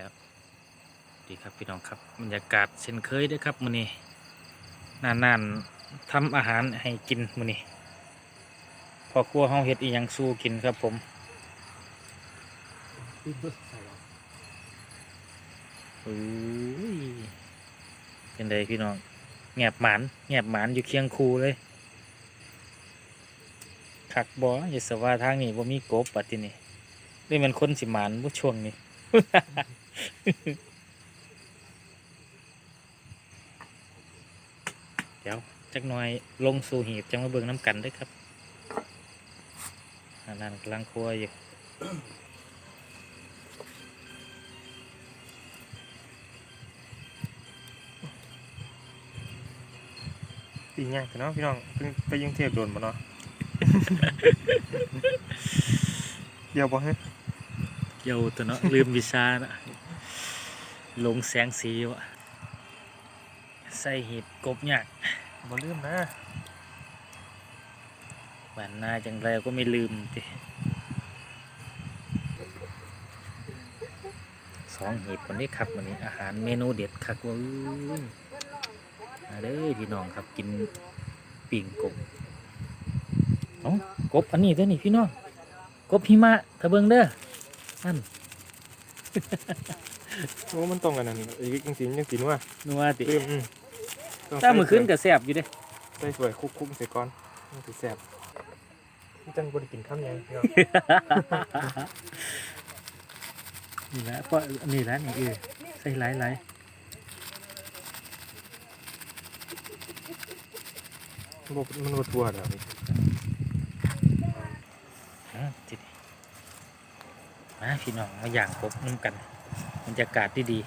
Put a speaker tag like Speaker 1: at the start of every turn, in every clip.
Speaker 1: แล้วดีครับพี่น้องครับบรรยากาศเช่นเคยด้วยครับมื้อนี้นานๆทำอาหารให้กินมื้อนี้พอครัวเฮาเฮ็ดอีหยังสู้กินครับผมโอ้ยเป็นไดพี่น้องแงบหมานแงบหมานอยู่เคียงคูเลยคักบ่อย่าสว่าทางนี้บ่มีกบปัดที่นี่นี่มันคนสิหมานบ่ช่วงนี้ เดี๋ยวจักหน่อยลงสู่หีบจังมาเบิ่งน้ำกันเด้วยครับอันนั้นกำลังครัวอยู่
Speaker 2: ปีง่ายแต่เนาะพี่น้องเพิ่งไปยิงเทพโดนมาเนาะเดี๋ยวบอกให้
Speaker 1: เกี่ยวตัวเนาะลืมวิชานะ ลงแสงสีวะใส่หีบกบยาก
Speaker 2: บ่ลืมนะ
Speaker 1: หวานหน้าจังไรก็ไม่ลืมติสองหีบวันนี้ครับวันนี้อาหารเมนูเด็ดครับเว้ยมาเด้อพี่น้องครับกินปิ่งกบเอ้ากบอันนี้ตัวนี้พี่น้องกบหิมะทะเบิงเด้อนั่น
Speaker 2: โอ้มันตรงกันนั่นอีกจังสิจังสิว่า
Speaker 1: นัวติ
Speaker 2: ลืมอืมต้ง
Speaker 1: ถ้ามือขึ้น
Speaker 2: ใส่
Speaker 1: ก็แสบอยู่เด้
Speaker 2: ใส่สวยคุกคุกใส่ก้อนมันสิแซ่บมันจังบ่ได้กินข้าวยังพี่น้อง
Speaker 1: นี่แหละเพราะนี่แหละนี่เออใส่หลายหลาย
Speaker 2: มันบ่มันบ่ทั่วแล้วนี่
Speaker 1: อะทีนี้มาพี่น้องมาอย่างครบน้ำกันบ รรยากาศดีดี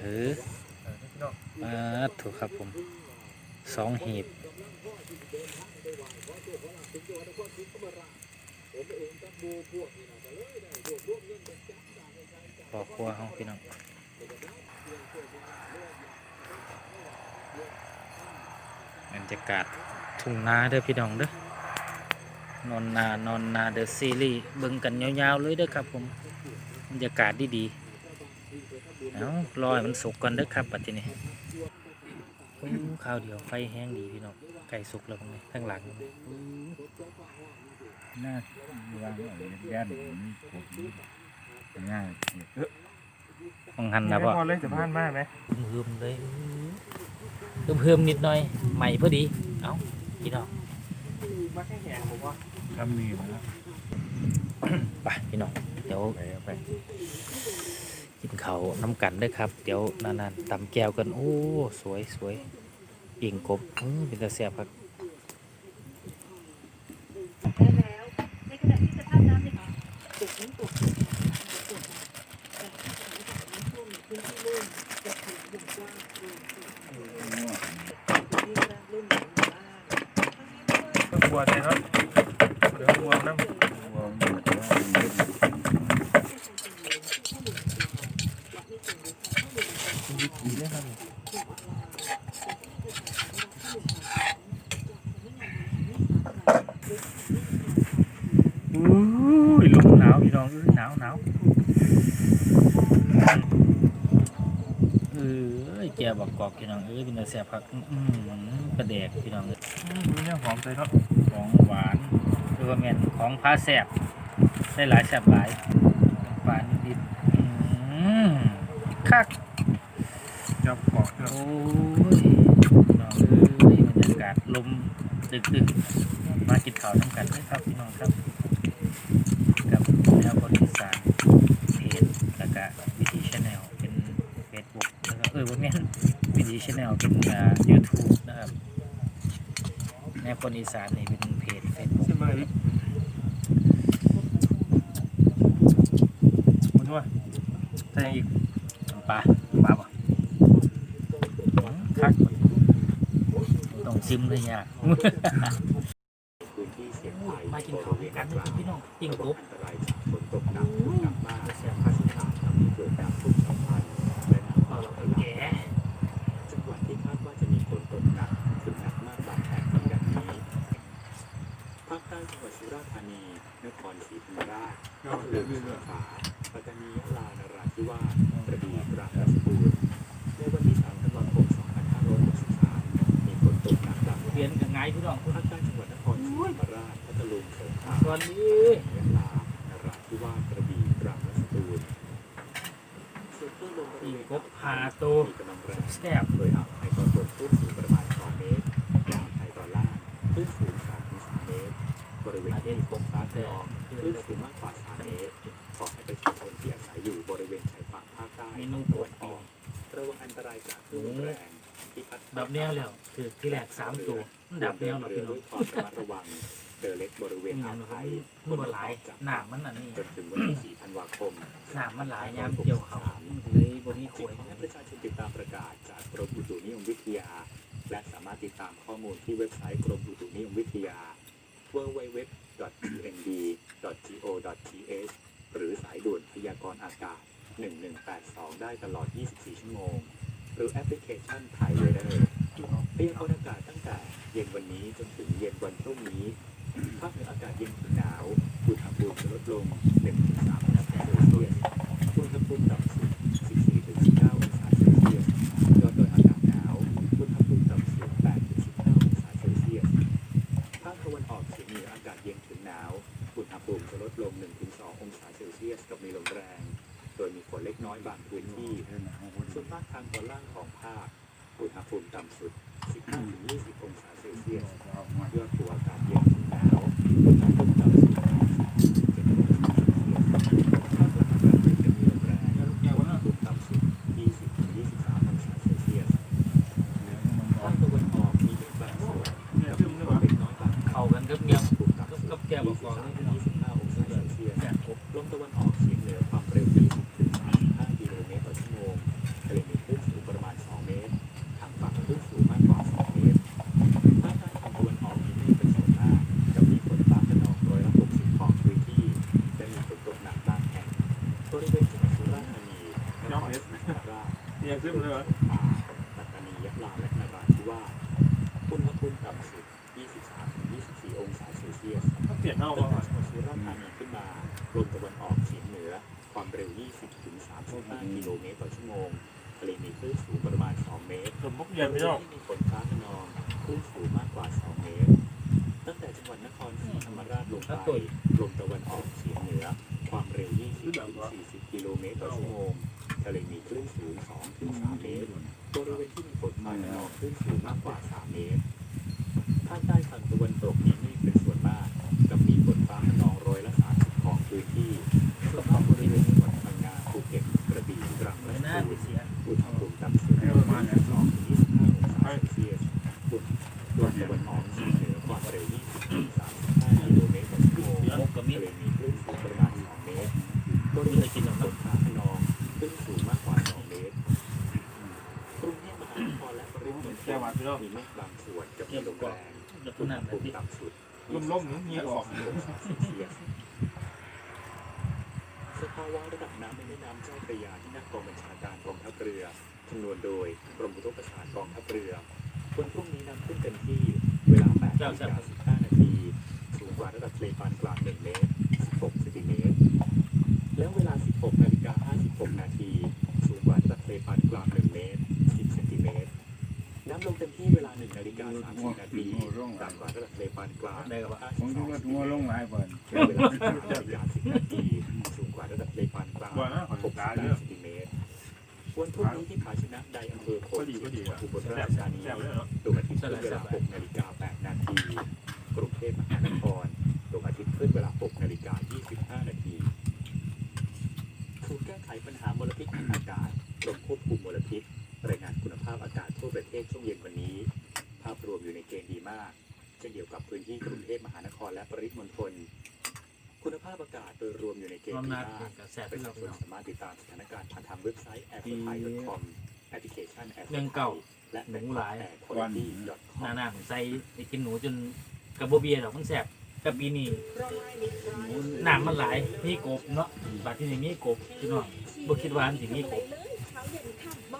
Speaker 1: เออ
Speaker 2: พี่น้อง
Speaker 1: มาถูกครับผมสองหีบปอกครัวห้องพี่น้องบรรยากาศทุ่งนาเด้อพี่น้องเด้อ นอนนานอนนาเดอะซีรีส์เบิ่งกันยาวๆเลยเด้อครับผมบรรยากาศดีๆเอารอให้มันสุกก่อนเด้อครับปัจจุบัดนี้โอ้ข้าวเดียวไฟแห้งดีพี่น้องไก่สุกแล้วตรงนี้ข้างหลังนี่
Speaker 3: น่าวางเอาย่านนี้ผมง่าย
Speaker 1: มองหันนะ
Speaker 2: นะ
Speaker 1: พ่อ
Speaker 2: พอเลยจะผ่านมาไหม
Speaker 1: เพิ่มเลยเพิ่มเพิ่มนิดหน่อยใหม่พอดี เอาพี่น้อง
Speaker 2: มาแค่แหงผมว่า
Speaker 3: ถ้ามีนะ
Speaker 1: ไปพี่น้องเดี๋ยว
Speaker 3: ไป
Speaker 1: กินเขาน้ำกันด้อครับ เดี๋ยวนานๆตำแก้วกัน โอ้ สวยสวยปิ่งกบอื้อเป็นตาเสียบครับ
Speaker 4: ได้แล้วในขณะที่สภาพน้ำในจุดนี้ตกแต่ที่สถานการณ์น้ำท่วมในพื้นที่ลุ่มจะถึงวงกว้างรวมถึงที่ราบลุ่มหมู่บ้าน
Speaker 2: ต้องกลัวใจเนาะเดี๋ยวกลัวน้ำ
Speaker 3: วางอยู่ว่ามันเย็น
Speaker 2: ดีเลยครับ
Speaker 1: อู้ยลมหนาวพี่น้องเอ้ยหนาวหนาวเอ้ ยแกบอกกอกพี่น้องเอ้ยเป็นตาเสียบครับอื้อหือประแดกพี่น้องเอ้ย
Speaker 2: ดูเนี่ยหอมใจเนาะ
Speaker 1: ของหวานหรือว่าแม่นของพาแสบได้หลายแสบหลายหวานนิดๆอื้อคัก
Speaker 2: จับปอกเนาะ
Speaker 1: โอ้ยน้องเอ้ยบรรยากาศลมดึกดึกๆมากินข้าวน้ำกันเลยครับพี่น้องครับ กับแนวคนอีสานเพจแล้วก็วิธีชาแนลเป็นเฟซบุ๊ก แล้วก็เออว่าแม่นวิธีชาแนลเป็นอ่ายูทูบนะครับแนวคนอีสานนี่เป็นเพจเฟซบุ๊ก
Speaker 2: ชิมเลยมันว่าใส่อีก
Speaker 1: ปลาปลาบ่คักต้องซิมเลยยากมากินข้าวด้วยกันเลยพี่น้องปิ้งกบเสียบคักเอาเราไปแกะ
Speaker 5: จังหวัดที่คาดว่าจะมีฝนตกหนักถึงหนักมากบางแห่งดัง นี้ภาคใต้จังหวัดสุราษฎร์ธานีนครศรีธรรมราชพัทลุงสงขลาปัตตานียะลานราธิวาสกระบี่ตรังและสตูลในวันที่3ธันวาคม2563มีฝนตกหนักบาง
Speaker 1: เปลี่ยนกันไงพี่น้องคุณ
Speaker 5: ภาคใต้จังหวัดนครศรีธรรมราชพัทลุงสงขลา
Speaker 1: วัสดี
Speaker 5: ยะลานราธิวาสกระบี่ตรังและสตูลส่วนคลื่นลมบริเวณ
Speaker 1: กบหาตัว
Speaker 5: มีกำลังแรง
Speaker 1: แซ่บ
Speaker 5: โดยอ่าวไทยตอนบนคลื่นสูงประมาณ 2 เมตรอ่าวไทยตอนล่างคลื่นสูง3-3เมตร บริเวณที่มีฝนฟ้าขนองคลื่นสูงมากกว่า3เมตรขอให้ประชาชนที่อาศัยอยู่บริเวณชายฝั่งภาคใต้
Speaker 1: เมนู
Speaker 5: ตะ
Speaker 1: ปว
Speaker 5: วั
Speaker 1: ด
Speaker 5: น
Speaker 1: อ
Speaker 5: อ
Speaker 1: อ
Speaker 5: อกกระวังอันตรายจากคลื่นแรงที่พัด
Speaker 1: ดับแนวแล้วคือที่แรกสามตัวมันดับแนวแล้ว
Speaker 5: เรื
Speaker 1: พี่
Speaker 5: อ
Speaker 1: น้อ
Speaker 5: ด้
Speaker 1: ง
Speaker 5: วยความระมัดระวังเรือเล็กบริเวณ
Speaker 1: นี่
Speaker 5: อ่า
Speaker 1: ยั
Speaker 5: ว
Speaker 1: ง
Speaker 5: ไทย
Speaker 1: มันบ่หลายหนามมันอันนี้
Speaker 5: จนถึงวันที่4ธันวาคม
Speaker 1: หนามมันหลายยามเกี่ยวเขาเลยบ่มี
Speaker 5: ข
Speaker 1: ขวย
Speaker 5: อให้ประชาชนติดตามประกาศจากกรมอุตุนิยมวิทยา และสามารถติดตามข้อมูลที่เว็บไซต์กรมอุตุนิยมวิทยา www.tnd.go.th หรือสายด่วนพยากรณ์อากาศ 1182 ได้ตลอด 24 ชั่วโมง หรือแอปพลิเคชันไทยเวเดอร์พยากรณ์อากาศตั้งแต่เย็นวันนี้จนถึงเย็นวันพรุ่งนี้ภาคเหนืออากาศเย็นถึงหนาวอุณหภูมิจะลดลง 1-3องศาเซลเซียสอุณหภูมิต่ำสุด 14-19 องศาเซลเซียส ยอดดอยอากาศหนาว อุณหภูมิต่ำสุด 8-19 องศาเซลเซียส ภาคตะวันออกเฉียงเหนืออากาศเย็นถึงหนาว อุณหภูมิจะลดลง 1-2 องศาเซลเซียสกับมีลมแรง โดยมีฝนเล็กน้อยบางพื้นที่ส่วนภาคทางตอนล่างของภาคอุณหภูมิต่ำสุด 15-20 องศาเซลเซียสยอดตัวอากาศเย็น ตะวันออกเฉียงเหนือ ความเร็ว 20ถึง35 กิโลเมตรต่อชั่วโมงทะเลมีคลื่นสูงประมาณ 2 เมตร
Speaker 2: สมมติเย็นพี่น้อง
Speaker 5: ที่มีฝนฟ้าขนองคลื่นสูงมากกว่า 2 เมตร ตั้งแต่จังหวัดนครศรีธรรมราชลงไปลมตะวันออกเฉียงเหนือ ความเร็ว 20ถึง40 กิโลเมตรต่อชั่วโมงทะเลมีคลื่นสูง2ถึง3เมตรบริเวณที่มีฝนฟ้าขนองคลื่นสูงมากกว่า 3 เมตรภาคใต้ฝั่งตะวันตกมี ล่ม
Speaker 2: ๆเงี้ยออก
Speaker 5: องศาเซลเซียสภาวะระดับน้ำในแม่น้ำเจ้าพระยาที่นักกองบัญชาการกองทัพเรือคำนวณโดยกรมอุทกศาสตร์กองทัพเรือวันพรุ่งนี้น้ำขึ้นเต็มที่เวลา8นาฬิกา15นาทีสูงกว่าระดับทะเลปานกลาง1เมตร16เซนติเมตร แล้วเวลา 16นาฬิกา56นาทีสูงกว่าระดับทะเลปานกลาง1เมตร10เซนติเมตรำลงเต็มที่เวลาหนึ่งนาฬิกาสามสิบนาทีต่ำกว่าระดับทะเลปานกลาง
Speaker 1: ได้กับว่า
Speaker 3: ผมดูว่าตัวลงหลายบ่อน
Speaker 5: และเวลา13นาฬิกา10นาทีสูงกว่าระดับทะเลปานกลาง
Speaker 2: บ่อยนะขอ
Speaker 5: 6
Speaker 2: ตา
Speaker 5: เซนติเมตรวันพรุ่งนี้ที่ภาชนะใดอำเภอโข
Speaker 2: ก็
Speaker 5: ง
Speaker 2: ดีก็ดีอุ
Speaker 5: บลราชธานี
Speaker 2: แซ่บเลยเนาะ
Speaker 5: ดวงอาทิตย์เวลาหก อยู่ในเกณควาฑ์
Speaker 1: ม
Speaker 5: ดี
Speaker 1: หนัก
Speaker 5: มาก
Speaker 1: กับแสบ
Speaker 5: ป
Speaker 1: ที่
Speaker 5: ระ
Speaker 1: เรา
Speaker 5: ชาชนสามารถติดตามสถานการณ์ผ่านทางเว็บไซต์ a i r t h a i c o m แอปพลิเคชัน a i r
Speaker 1: เรื่องเก่า
Speaker 5: และ
Speaker 1: หนูหลาย
Speaker 5: แอร์ควอลิตี้
Speaker 1: ห
Speaker 5: com
Speaker 1: น้าหน้าผมใส่ไปกินหนูจนกระโบเบียดอกมันแสบกับปีนี้หนามมันหลายมีกบเนาะบาดที่นี่มีกบพี่น้องบ่คิดว่ามันสิมีกบ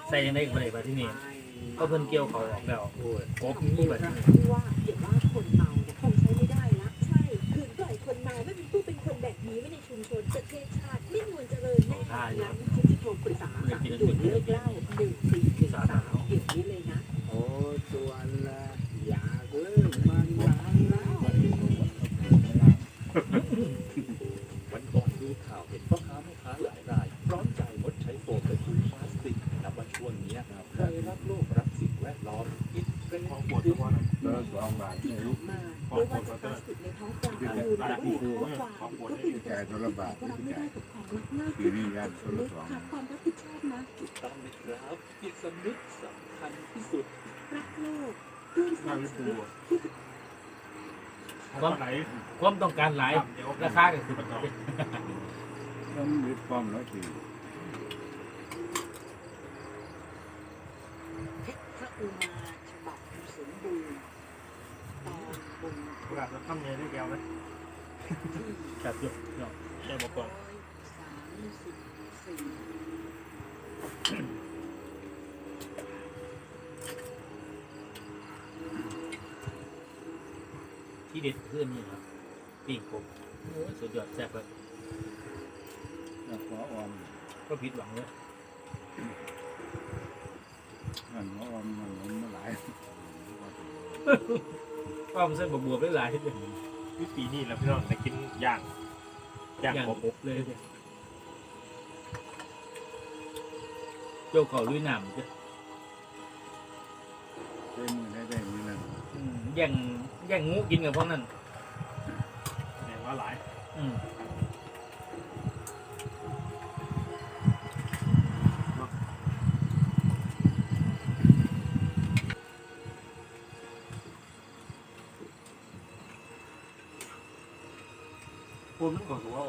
Speaker 1: ใส่ยังไงก็บ่ได้บาดที่นี่ก็เพิ่นเกี่ยวเขาออกแล้วกบมีบาดที่นี่
Speaker 4: ว่าอย่าว่าค นเมาเคงใช้ไม่ได้ละเมาไม่คว้ในชุมชนจะชาติมิ่งนวลเจริญแน่หลังคุณที่โทรปรึกษาสามด่วนเลิกเหล่าหนึ่งสี่หนึ่งสามเดี๋ยวนี้เลยนะ
Speaker 6: โอ้ตัวละ รั
Speaker 5: บ
Speaker 3: ไม่
Speaker 4: ได้กับความรักมาก
Speaker 3: ปี
Speaker 4: ขึ้น
Speaker 3: นี้ยันตัว
Speaker 4: เล็
Speaker 3: ละ
Speaker 4: ก
Speaker 3: สอง
Speaker 4: ขาดความรับผิดชอบนะ
Speaker 5: ถูกต้องไหมครับจิตสำนึกสำคัญที่สุด
Speaker 4: รักโลกด้วยสร้างชีวิตที่
Speaker 1: ความความต้องการหลายราคาก็คือ
Speaker 3: ต้องยึดป้อมแล้วสิ
Speaker 6: เพชรพระอุมาฉบับสมบูรณ์ตอนบน
Speaker 2: โอกาสจะทำเงี้ยได้แก้วไหม
Speaker 6: ที่
Speaker 1: จับยกเนาะได้บอกก่
Speaker 6: ร้
Speaker 1: อ
Speaker 6: อนยสามสิบสี่
Speaker 1: ที่เด็ดขึ้นนี่ครับปิ้งกบโอ้ยสุดยอดแซ่บเลย
Speaker 3: แล้วขอออม
Speaker 1: ก็ผิดหวังเลย
Speaker 3: มันขอออมมันล้มมาหลาย
Speaker 1: อ้อมเส้นบวบๆได้หลายเลย
Speaker 2: วิปีนี้แหล้วพี่น้องได้กินย่าง ย่าง
Speaker 1: อย่าง
Speaker 2: ผม
Speaker 1: อบเลยเนี่ยโจ้เขาลุยน้ำจ้ะ
Speaker 3: เต็มมือได้ได้มือนั่น
Speaker 1: อืมแย่งแย่งงูกินกับพวกนั้น
Speaker 2: แหน่ว่าหลาย
Speaker 1: อืม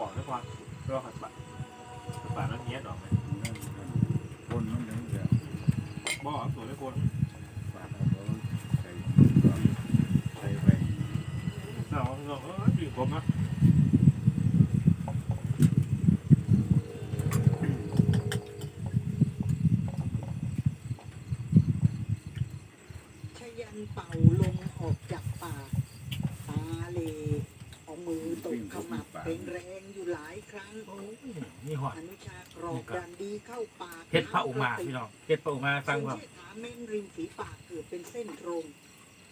Speaker 2: ก่อนถือว่าออกด้วยความรอขัดปะขัดปะนั้นเนี้ยดอกไหม
Speaker 3: นั่นคนมันถึงจะ
Speaker 2: บ่อตัวได้คน
Speaker 3: ฝากเขาใส่ใส่ไป
Speaker 2: เราเราเออดีผมนะ
Speaker 6: ชยันเป่าลมออกจากปากตาเลเอามือตบขมับแรงๆอยู่หลายครั้ง
Speaker 1: โอ้ย นี่หอด
Speaker 6: อนุชากรอกดันดีเข้าปาก
Speaker 1: เพชรพระอุมาพี่น้องเพชรพระอุมาฟังว่า
Speaker 6: เชษฐาเม้นริมฝีปากเกือบเป็นเส้นตรง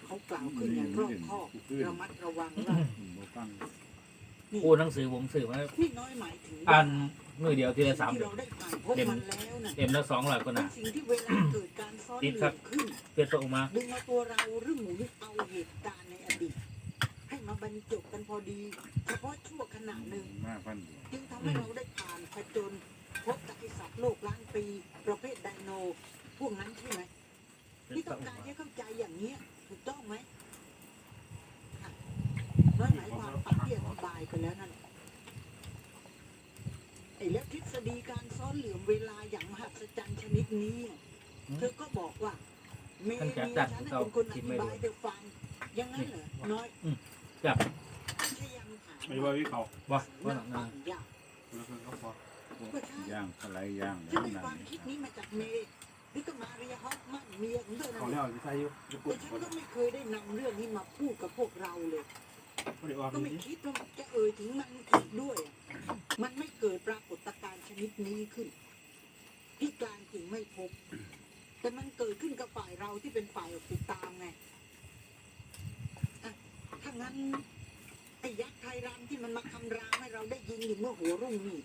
Speaker 6: เขากล่าวขึ้นอย่างรอบคอบระมัดระวังว่า
Speaker 3: บ่ฟัง
Speaker 6: นี่
Speaker 1: กูหนังสือผมสื่อมา
Speaker 6: นี่น้อยหมายถึง
Speaker 1: อ่านมือเดียวทีละสาม
Speaker 6: ที่
Speaker 1: เล่
Speaker 6: เรา
Speaker 1: ม
Speaker 6: ได้ผ่านพบมันแล้วน่ะ
Speaker 1: เต็มละสองร้อยกว่าห
Speaker 6: เป็น
Speaker 1: นา
Speaker 6: สิ่งที่เวลาเกิดการซ้อนเหลื่อมขึ้น
Speaker 1: เพชรพระอุมา
Speaker 6: ดึงเอาตัวเราหรือหมุนเอาเหตุการณ์ในอดีตให้ มาบรรจบกันพอดี เฉพาะชั่วขณะหนึ่ง
Speaker 3: มาพัน
Speaker 6: จึงทำให้เราได้ผ่านผจญพบกับไอสัตว์โลกล้านปี ประเภทไดโน พวกนั้นใช่ไหม
Speaker 1: เพช
Speaker 6: ที่
Speaker 1: รพ
Speaker 6: ต้
Speaker 1: ระ
Speaker 6: อง
Speaker 1: อุ
Speaker 6: การ
Speaker 1: มา
Speaker 6: ให้เข้าใจอย่างเนี้ยถูกต้องไหมค่ะน้อยหมายความปัดที่อธิบายไปแล้วนั่นแหละไอ้แล้วทฤษฎีการซ้อนเหลื่อมเวลาอย่างมหัศจรรย์ชนิดนี้อะเธอก็บอกว่าเมย์เมียฉันน่ะเป็นคนอธิบายเธอฟังอยังงั้นเหรอน้อย
Speaker 1: จับ
Speaker 6: ชยังถาม
Speaker 2: ไม่ว่าวิเขา
Speaker 1: บ่บ่
Speaker 6: นั่ง
Speaker 1: หนั
Speaker 6: ฟั
Speaker 1: ง
Speaker 6: งยาก
Speaker 2: แล้วคือเขาพอ
Speaker 6: ก็ใช่
Speaker 3: ย่างอะไรย่าง
Speaker 6: ฉันได้
Speaker 3: นั่น
Speaker 6: ความคิดนี้มาจากเมย์หรือก็มาเรียฮอฟมันเมียของเธอนั่
Speaker 2: เขา
Speaker 6: นแห
Speaker 2: เรียก
Speaker 6: ละ
Speaker 2: ว่าวิทยุยุกุ
Speaker 6: แต่ฉันก็ไม่เคยได้นำเรื่องนี้มาพูดกับพวกเราเลย
Speaker 2: เขาเรียกว่า
Speaker 6: ก็ไม่
Speaker 2: มี
Speaker 6: คิดว่าจะเอ่ยถึงมันอีกด้วย มันไม่เกิดปรากฏการณ์ชนิดนี้ขึ้น ที่กลางจึงไม่พบ แต่มันเกิดขึ้นกับฝ่ายเราที่เป็นฝ่ายออกติดตามไงอะถ้า งั้นไอ้ยักษ์ไทยรามที่มันมาคำรามให้เราได้ยินอยู่เมื่อหัวรุ่งนี่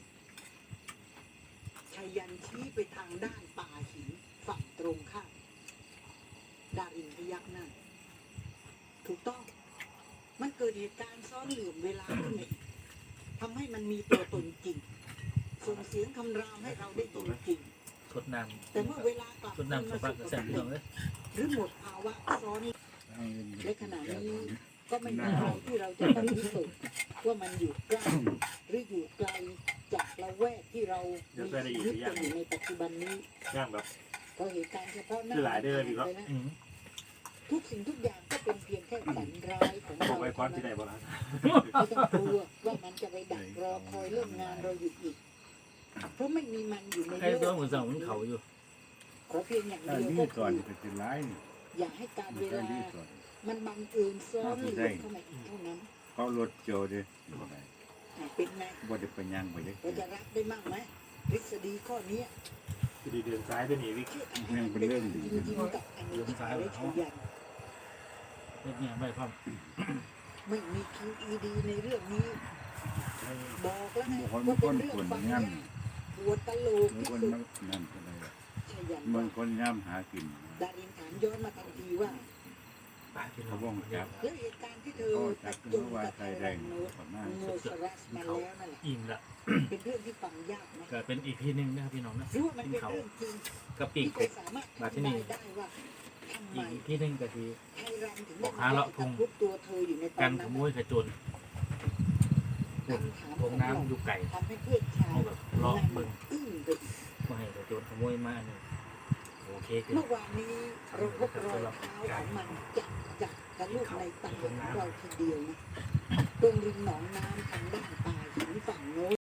Speaker 6: ชายันชี้ไปทางด้านป่าหินฝั่งตรงข้ามดารินพยักหน้าถูกต้อง มันเกิดเหตุการณ์ซ้อนเหลื่อมเวลาขึ้นมาอีกทำให้มันมีตัวตนจริง ส่งเสียงคำรามให้เราได้ยินจริง
Speaker 1: สดน้
Speaker 6: แต่เมื่อเวลากลับำ
Speaker 1: สดน้ำสบักกับแซ่บพี่น้องเลย
Speaker 6: หรือหมดภาวะซ้อน
Speaker 3: ให้เงิน
Speaker 6: ในขณะนี้ ก็ไม่มีอะไรที่เราจะต้องพิสูจน์ว่ามันอยู่ใกล้หรืออยู่ไกลจากละแวกที่เรามีชีวิตกันอยู่ในปัจจุบันนี้
Speaker 2: ย่างแบบ
Speaker 6: ก็เหตุการณ์เฉพาะหน้า
Speaker 2: คือหลายเดือนอยู่ครับ
Speaker 6: ไปนะ
Speaker 1: อืม
Speaker 6: ทุกสิ่งทุกอย่างก็เป็นเพียงแค่ฝันร้ายของ
Speaker 2: บอ
Speaker 6: เรา
Speaker 2: กไว้ก่อน
Speaker 6: เท่า
Speaker 2: ที่ไหน
Speaker 6: นั้น
Speaker 2: บ้าง
Speaker 6: ไม่ต้องกลัวว่ามันจะไปดักรอคอยเรื่องงานเราอยู่อีกเพราะไม่มีมันอยู่ใน
Speaker 1: ไอ้
Speaker 6: โล
Speaker 1: ตัว
Speaker 6: ก
Speaker 1: เหมือนสองมันเขาอยู่
Speaker 6: ขอเพียงอย่าง
Speaker 3: ถ้า
Speaker 6: เดียว
Speaker 3: ดี
Speaker 6: ก็
Speaker 3: ก่
Speaker 6: คืออน
Speaker 3: จะเป็นร้ายนี่
Speaker 6: อย่าให้การเว
Speaker 3: ถ้า
Speaker 6: ลา
Speaker 3: ดีก่อน
Speaker 6: มันบังเอิญซ้อนเหลือเข้ามาอีกเท่านั้น
Speaker 3: เขารถเกี่ยวดิบ่ได้
Speaker 6: ถอะเป็นไง
Speaker 3: บ่ได้ไปย่างไปเลย
Speaker 6: เราจะรับได้มั่งไหมทฤษฎีข้อนี้
Speaker 2: จะดีเดินซ้ายด้วยนี่วิก
Speaker 6: ที่อาหารเป็นจริงๆกับอันนี้ที่ขายได้ชัยัน
Speaker 1: เฮ็ดเนี่ยไม่พร้อม
Speaker 6: ไม่มี QED ในเรื่องนี้ บอกแล้วไง
Speaker 3: บ่คน
Speaker 6: ว่า
Speaker 3: ค
Speaker 6: เป็น
Speaker 3: น
Speaker 6: เรื่อง
Speaker 3: คน
Speaker 6: ฟัง
Speaker 3: ย่
Speaker 6: ยากปวดตะโลกำที่
Speaker 3: คน
Speaker 6: สุด
Speaker 3: นั่นก็เลย
Speaker 6: ชัยัน
Speaker 3: มั
Speaker 6: ว่าน
Speaker 3: คนย่ำหากิน
Speaker 6: ดารินถามย้อนมาทันทีว่า
Speaker 1: ไปพี่
Speaker 3: เขา
Speaker 1: อง
Speaker 3: บ้องจับ
Speaker 6: แล้วเหตุการณ์ที่เธอตั
Speaker 3: จั
Speaker 6: ด
Speaker 3: บ
Speaker 6: จ
Speaker 3: คื
Speaker 6: ง
Speaker 3: อว่า
Speaker 6: กับไท
Speaker 3: แด
Speaker 6: รั
Speaker 3: ง
Speaker 6: นโนต
Speaker 3: ประมาณ
Speaker 6: โมสรัสมาแล้วนั่นแหละ
Speaker 1: อิ่มละ
Speaker 6: เป็นเรื่องที่ฟังยากไหม
Speaker 1: ก็เป็นอีพีหนึ่งนะครับพี่น้องนะ
Speaker 6: หรือว่ามันเป็นเรื่องจริง
Speaker 1: กับปี
Speaker 6: ที่
Speaker 1: ก
Speaker 6: จะสามารถมาทำนายได้ว่าทำไม
Speaker 1: อีกพีหนึ่งก็คือ
Speaker 6: ไทรันถึง
Speaker 1: บอกหาเลาะทง
Speaker 6: ตัวเธออยู่ในตอ
Speaker 1: กันขโมยขจร
Speaker 6: คำถาม
Speaker 1: ท
Speaker 6: ง
Speaker 1: น้ำอยู่ไก่
Speaker 6: ทำให้เพื่อนชาย
Speaker 1: เอาแบบลาะเบิ่ง
Speaker 6: อึ้งไป
Speaker 1: บ่ให้ขจรขโมยมาอันนี้โอ เค
Speaker 6: เมื่อวานนี้เราพบรอยเท้าของมันจับจับกระลูกในตาของเราทีเดียวนะตรงริมหนองน้ำทางด้านปลาหินฝั่งโน้น